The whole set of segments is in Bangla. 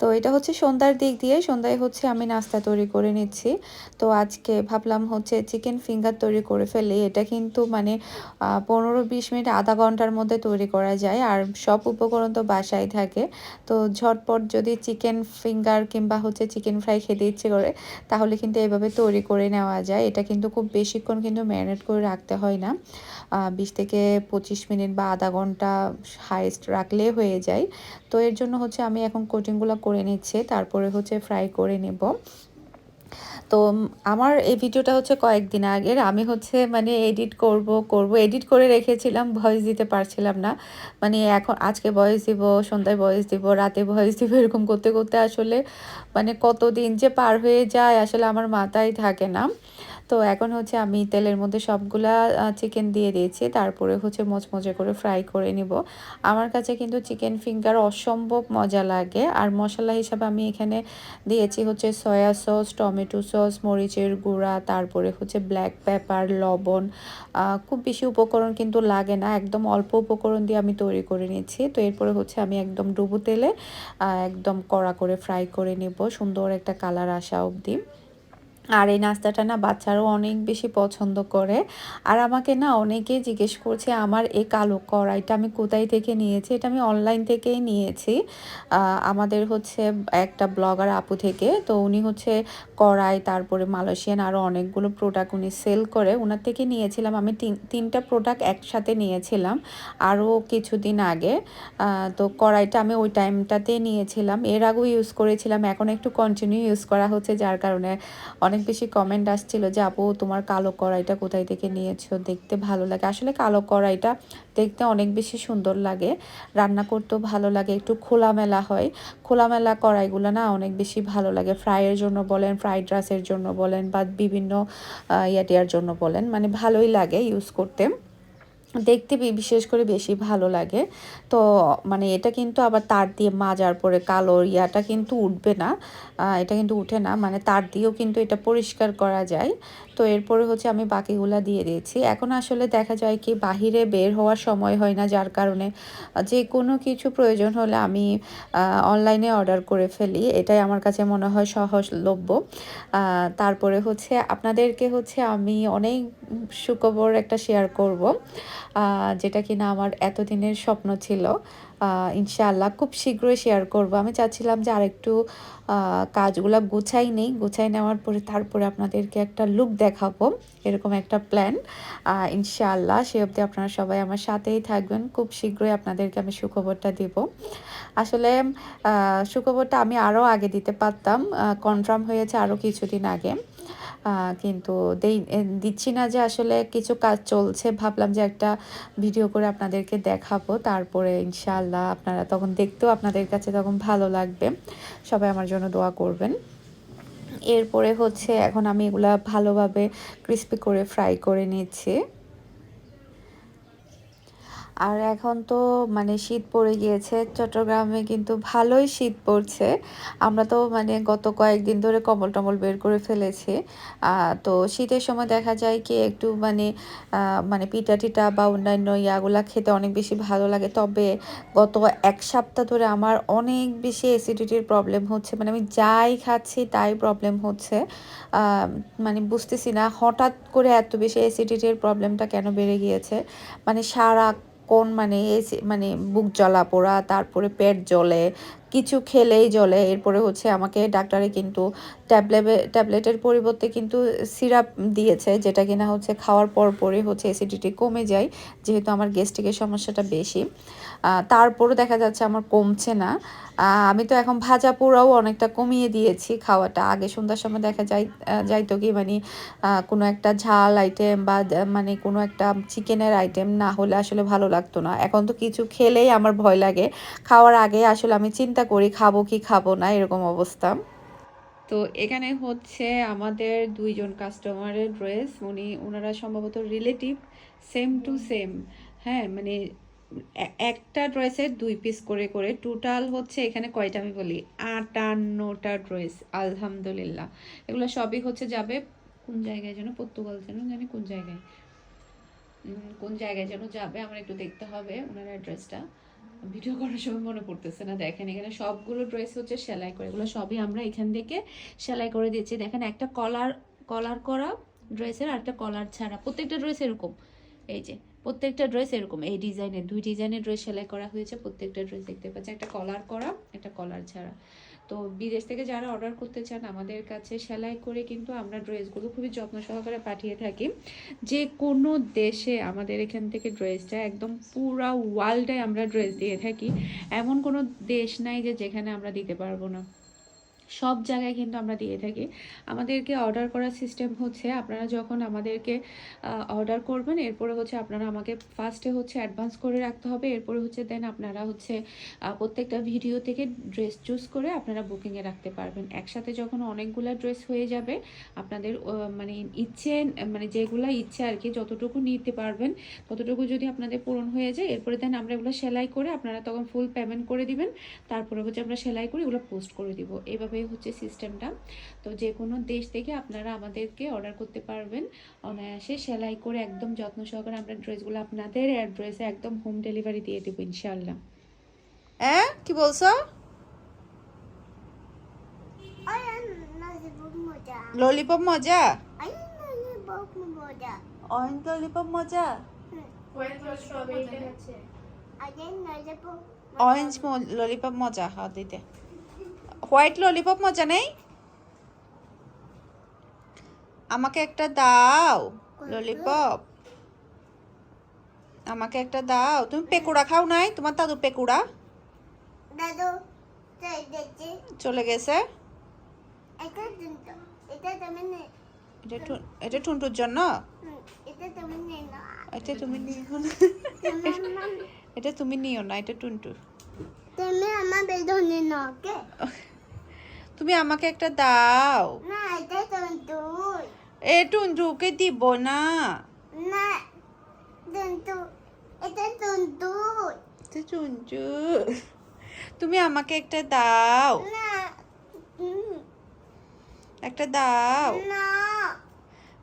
তো এটা হচ্ছে সন্ধ্যার দিক দিয়ে, সন্ধ্যায় হচ্ছে আমি নাস্তা তৈরি করে নিচ্ছি। তো আজকে ভাবলাম হচ্ছে চিকেন ফিঙ্গার তৈরি করে ফেলি। এটা কিন্তু মানে পনেরো বিশ মিনিট, আধা ঘণ্টার মধ্যে তৈরি করা যায়। আর সব উপকরণ তো বাসায় থাকে। তো ঝটপট যদি চিকেন ফিঙ্গার কিংবা হচ্ছে চিকেন ফ্রাই খেতে ইচ্ছে করে, তাহলে কিন্তু এভাবে তৈরি করে নেওয়া যায়। এটা কিন্তু খুব বেশিক্ষণ কিন্তু ম্যারিনেট করে রাখতে হয় না। বিশ থেকে পঁচিশ মিনিট বা আধা ঘণ্টা হাইস্ট রাখলে হয়ে যায়। তো এর জন্য হচ্ছে আমি এখন কোটিংগুলো করে নিচ্ছে, তারপরে হচ্ছে ফ্রাই করে নেব। তো আমার এই ভিডিওটা হচ্ছে কয়েকদিন আগের। আমি হচ্ছে মানে এডিট করব করব। এডিট করে রেখেছিলাম ভয়েস দিতে পারছিলাম না। মানে এখন আজকে ভয়েস দিব, সন্ধ্যায় ভয়েস দিব, রাতে ভয়েস দিব, এরকম করতে করতে আসলে মানে কতদিন যে পার হয়ে যায় আসলে আমার মাথায় থাকে না। তো এখন হচ্ছে আমি তেলের মধ্যে সবগুলা চিকেন দিয়ে দিয়েছি। তারপরে হচ্ছে মচমচে করে ফ্রাই করে নিব। আমার কাছে কিন্তু চিকেন ফিঙ্গার অসম্ভব মজা লাগে। আর মশলা হিসাবে আমি এখানে দিয়েছি হচ্ছে সয়া সস টমেটো সস মরিচের গুঁড়া, তারপরে হচ্ছে ব্ল্যাক পেপার লবণ খুব বেশি উপকরণ কিন্তু লাগে না। একদম অল্প উপকরণ দিয়ে আমি তৈরি করে নিচ্ছি তো এরপরে হচ্ছে আমি একদম ডুবু তেলে একদম কড়া করে ফ্রাই করে নেব। সুন্দর একটা কালার আসা অবধি। আর এই নাস্তাটা না বাচ্চারাও অনেক বেশি পছন্দ করে। আর আমাকে না অনেকেই জিজ্ঞেস করছে, আমার এই কালো কড়াইটা আমি কোথায় থেকে নিয়েছি? এটা আমি অনলাইন থেকেই নিয়েছি। আমাদের হচ্ছে একটা ব্লগার আপু থেকে, তো উনি হচ্ছে কড়াই, তারপরে মালয়েশিয়ান আরও অনেকগুলো প্রোডাক্ট উনি সেল করে ওনার থেকে নিয়েছিলাম। আমি তিন, তিনটা প্রোডাক্ট একসাথে নিয়েছিলাম আরও কিছুদিন আগে। তো কড়াইটা আমি ওই টাইমটাতে নিয়েছিলাম। এর আগেও ইউজ করেছিলাম, এখন একটু কন্টিনিউ ইউজ করা হচ্ছে, যার কারণে অনেক অনেক বেশি কমেন্ট আসছিল যে, আপু, তোমার কালো কড়াইটা কোথায় থেকে নিয়েছো? দেখতে ভালো লাগে। আসলে কালো কড়াইটা দেখতে অনেক বেশি সুন্দর লাগে। রান্না করতেও ভালো লাগে, একটু খোলামেলা হয়। খোলামেলা কড়াইগুলো না অনেক বেশি ভালো লাগে। ফ্রাইয়ের জন্য বলেন, ফ্রাইড রাইসের জন্য বলেন বা বিভিন্ন ইয়াটিয়ার জন্য বলেন মানে ভালোই লাগে ইউজ করতে। দেখতে বিশেষ করে বেশি ভালো লাগে। তো মানে এটা কিন্তু আবার তার দিয়ে মাজার পরে কালো ইয়াটা কিন্তু উঠবে না। এটা কিন্তু উঠে না। মানে তার দিয়েও কিন্তু এটা পরিষ্কার করা যায়। তো এরপরে হচ্ছে আমি বাকিগুলা দিয়ে দিয়েছি। এখন আসলে দেখা যায় কি বাহিরে বের হওয়ার সময় হয় না, যার কারণে যে কোনো কিছু প্রয়োজন হলে আমি অনলাইনে অর্ডার করে ফেলি। এটাই আমার কাছে মনে হয় সহজলভ্য। তারপরে হচ্ছে আপনাদেরকে হচ্ছে আমি অনেক সুখবর একটা শেয়ার করব যেটা কিনা আমার এতদিনের স্বপ্ন ছিল। ইনশাআল্লাহ খুব শীঘ্রই শেয়ার করব। আমি চাচ্ছিলাম যে আরেকটু কাজগুলো গুছাই নেই। গুছাই নেওয়ার পরে তারপরে আপনাদেরকে একটা লুক দেখাবো। এরকম একটা প্ল্যান ইনশাআল্লাহ সে অবধি আপনারা সবাই আমার সাথেই থাকবেন। খুব শীঘ্রই আপনাদেরকে আমি সুখবরটা দিব। আসলে সুখবরটা আমি আরও আগে দিতে পারতাম। কনফার্ম হয়েছে আরও কিছুদিন আগে। কিন্তু দেই দিচ্ছি না যে আসলে কিছু কাজ চলছে। ভাবলাম যে একটা ভিডিও করে আপনাদেরকে দেখাবো। তারপরে ইনশাল্লাহ আপনারা তখন দেখতেও আপনাদের কাছে তখন ভালো লাগবে। সবাই আমার জন্য দোয়া করবেন। এরপরে হচ্ছে এখন আমি এগুলা ভালোভাবে ক্রিস্পি করে ফ্রাই করে নিচ্ছি। আর এখন তো মানে শীত পড়ে গিয়েছে, চট্টগ্রামে কিন্তু ভালোই শীত পড়ছে। আমরা তো মানে গত কয়েকদিন ধরে কম্বল টম্বল বের করে ফেলেছি। তো শীতের সময় দেখা যায় কি একটু মানে মানে পিঠা টিটা বা অন্যান্য ইয়াগুলা খেতে অনেক বেশি ভালো লাগে। তবে গত এক সপ্তাহ ধরে আমার অনেক বেশি অ্যাসিডিটির প্রবলেম হচ্ছে। মানে আমি যাই খাচ্ছি তাই প্রবলেম হচ্ছে। মানে বুঝতেছি না হঠাৎ করে এত বেশি অ্যাসিডিটির প্রবলেমটা কেন বেড়ে গিয়েছে? মানে সারা কোন মানে মানে বুক জ্বলা পোড়া, তারপরে পেট জ্বলে, কিছু খেলেই জ্বলে। এরপরে হচ্ছে আমাকে ডাক্তারে কিন্তু ট্যাবলেট ট্যাবলেটের পরিবর্তে কিন্তু সিরাপ দিয়েছে, যেটা কিনা হচ্ছে খাওয়ার পর পরে হচ্ছে অ্যাসিডিটি কমে যায়, যেহেতু আমার গ্যাস্ট্রিকের সমস্যাটা বেশি। তারপরও দেখা যাচ্ছে আমার কমছে না। আমি তো এখন ভাজা পোড়াও অনেকটা কমিয়ে দিয়েছি খাওয়াটা। আগে সন্ধ্যার সময় দেখা যাই যাইতো কি মানে কোনো একটা ঝাল আইটেম বা মানে কোনো একটা চিকেনের আইটেম না হলে আসলে ভালো লাগতো না। এখন তো কিছু খেলেই আমার ভয় লাগে। খাওয়ার আগে আসলে আমি চিন্তা করি, খাব কি খাব না, এরকম অবস্থা। তো এখানে হচ্ছে আমাদের দুইজন কাস্টমারের ড্রেস উনি ওনারা সম্ভবত রিলেটিভ সেম টু সেম হ্যাঁ মানে একটা ড্রেসের দুই পিস করে করে টোটাল হচ্ছে এখানে কয়টা আমি বলি? আটান্নটা ড্রেস আলহামদুলিল্লাহ। এগুলো সবই হচ্ছে যাবে কোন জায়গায় যেন, পর্তুগাল যেন, জানি কোন জায়গায়। কোন জায়গায় যেন যাবে, আমার একটু দেখতে হবে ওনার অ্যাড্রেসটা ভিডিও করার সময় মনে পড়তেছে না, দেখেন এখানে সবগুলো ড্রেস হচ্ছে সেলাই করে, এগুলো সবই আমরা এখান থেকে সেলাই করে দিয়েছি। দেখেন একটা কলার কলার করা ড্রেসের আর একটা কলার ছাড়া, প্রত্যেকটা ড্রেস এরকম। এই যে প্রত্যেকটা ড্রেস এরকম। এই ডিজাইনের দুই ডিজাইনের ড্রেস সেলাই করা হয়েছে, প্রত্যেকটা ড্রেস দেখতে পাচ্ছেন একটা কলার করা, একটা কলার ছাড়া। তো বিদেশ থেকে যারা অর্ডার করতে চান, আমাদের কাছে সেলাই করে কিন্তু আমরা ড্রেসগুলো খুবই যত্ন সহকারে পাঠিয়ে থাকি। যে কোনো দেশে আমাদের এখান থেকে ড্রেসটা একদম পুরা ওয়ার্ল্ডে আমরা ড্রেস দিয়ে থাকি। এমন কোনো দেশ নাই যে যেখানে আমরা দিতে পারব না। সব জায়গায় কিন্তু আমরা দিয়ে থাকি। আমাদেরকে অর্ডার করার সিস্টেম হচ্ছে আপনারা যখন আমাদেরকে অর্ডার করবেন, এরপরে হচ্ছে আপনারা আমাকে ফার্স্টে হচ্ছে অ্যাডভান্স করে রাখতে হবে। এরপরে হচ্ছে দেন আপনারা হচ্ছে প্রত্যেকটা ভিডিও থেকে ড্রেস চুজ করে আপনারা বুকিংয়ে রাখতে পারবেন। একসাথে যখন অনেকগুলা ড্রেস হয়ে যাবে, আপনাদের মানে ইচ্ছে মানে যেগুলা ইচ্ছে আর কি, যতটুকু নিতে পারবেন, ততটুকু যদি আপনাদের পূরণ হয়ে যায়, এরপরে দেন আমরা এগুলো সেলাই করে আপনারা তখন ফুল পেমেন্ট করে দিবেন। তারপরে হচ্ছে আমরা সেলাই করে এগুলো পোস্ট করে দিব। এইভাবেই হচ্ছে সিস্টেমটা। তো যে কোনো দেশ থেকে আপনারা আমাদেরকে অর্ডার করতে পারবেন। অনায়াসে সেলাই করে একদম যত্ন সহকারে আমরা ড্রেসগুলো আপনাদের অ্যাড্রেসে একদম হোম ডেলিভারি দিয়ে দেবো ইনশাল্লাহ হ্যাঁ কি বলছো. ললিপপ মজা. অরেঞ্জ ললিপপ মজা. অরেঞ্জ ললিপপ মজা? হাত দিতে। হোয়াইট ললিপপ মজা নেই আমাকে একটা দাও ললিপপ আমাকে একটা দাও তুমি পেকুড়া খাও নাই তোমার দাদু পেকুড়া. চলে গেছে. এটা টুন্টুর জন্য. এটা তুমি নিও. এটা তুমি নিও না এটা Tuntu ama, bedo ni Noke. তুমি আমাকে একটা দাও। Na, ito tuntul. এ টুন্টুকে দিব না. Ito tuntul. এটা টুন্টু তুমি আমাকে একটা দাও। hmm, একটা দাও। na,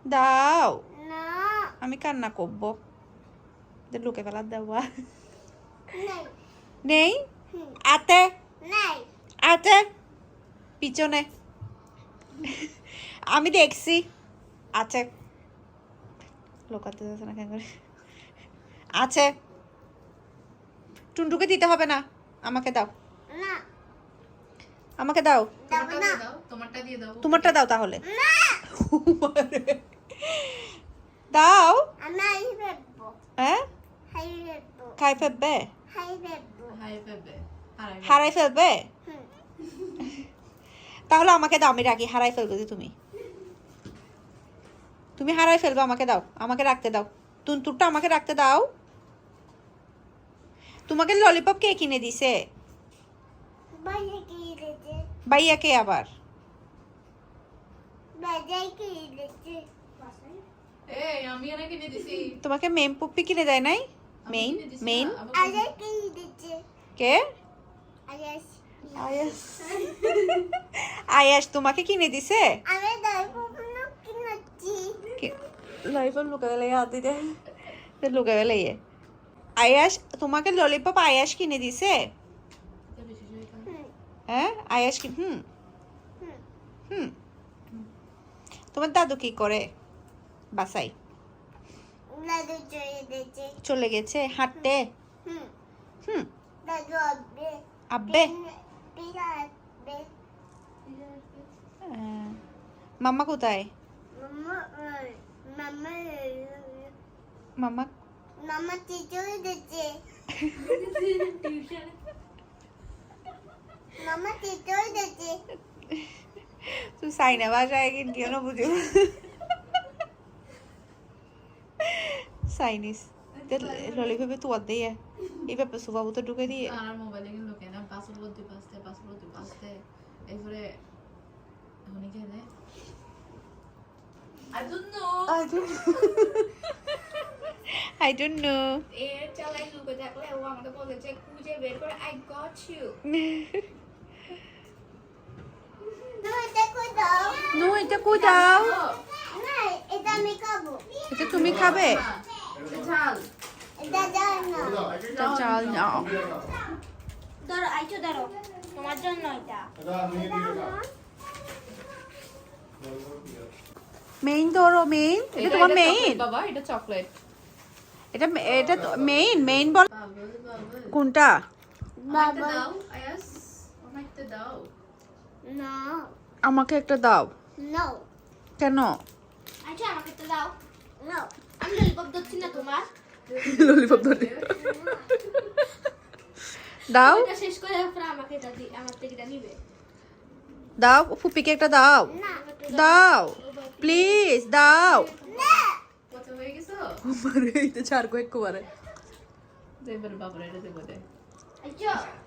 দাও। na. আমি কান্না করব। লোকে বেলা দেওয়া। নেই। আতে? nay. আতে? পিছনে। আমি দেখছি। আছে। লোকাতে যাচ্ছে না কেন করে? আছে। টুনটুকে দিতে হবে না। আমাকে দাও। আমাকে দাও. তোমারটা দাও। তোমারটা দাও। তাহলে। দাও। হ্যাঁ? খাই ফেলবে। হারাই ফেলবে. তাহলে আমাকে দাও আমি রাখি হারাই ফেলবে যে তুমি। তুমি হারাই ফেলবে আমাকে দাও আমাকে রাখতে দাও। তুনতুরটা আমাকে রাখতে দাও। তোমাকে ললিপপ কে কিনে দিছে? kiliti. ভাইয়াকে আবার? তোমাকে মেম পুপ্পি কিনে দেয় নাই? মেইন মেইন কে. আয়াস। আয়াস তোমাকে কিনে দিছে? হাত ইয়ে। আয়াস তোমাকে ললিপপ আয়াস কিনে দিছে. হ্যাঁ আয়াস কি হুম. হুম। তোমার দাদু কি করে? বাসাই চলে গেছে। হাঁটতে. হুম। Dado আব্বে। মাম্মা কোথায় Mama, uh, mama, মাম্মা mama tito kiliti. Mama tito kiliti. তুই সাইনা বাসায় কিন্তু কেন বুঝো চাইনিজ ললিপপে তো দিয়ে এইভাবে সুবাবু তো ঢুকে দিয়ে আই ডোন্ট নো নো এর চালাই লুকে থাকলে ও আমাকে বলে যে খুঁজে বের করে আই গট ইউ না এটা কই দাও? নো এটা কই দাও না এটা আমি খাব এটা তুমি খাবে? ঝাল এটা দাও না এটা চাল নাও। ধরো আইছো ধরো। তোমার জন্য এটা। মেইন ধরো মেইন এটা তোমার মেইন বাবা এটা চকলেট এটা এটা মেইন মেইন বল। কোনটা? বাবা। দাও আয়াস। অনেকটা দাও। না। আমাকে একটা দাও। নো কেন? আচ্ছা আমাকে তো দাও। আমি ললিপপ দিচ্ছি না তোমার। ললিপপ ধরে দাও। শেষ করে আমাকে এটা আমার থেকে নিবে। দাও ফুপিকে একটা দাও। না দাও প্লিজ দাও। না। কত হয়ে গেছো? মারে এটা চার কয়েক কুমারে। দেবার বাবার এটা দেবো দে। আচ্ছা।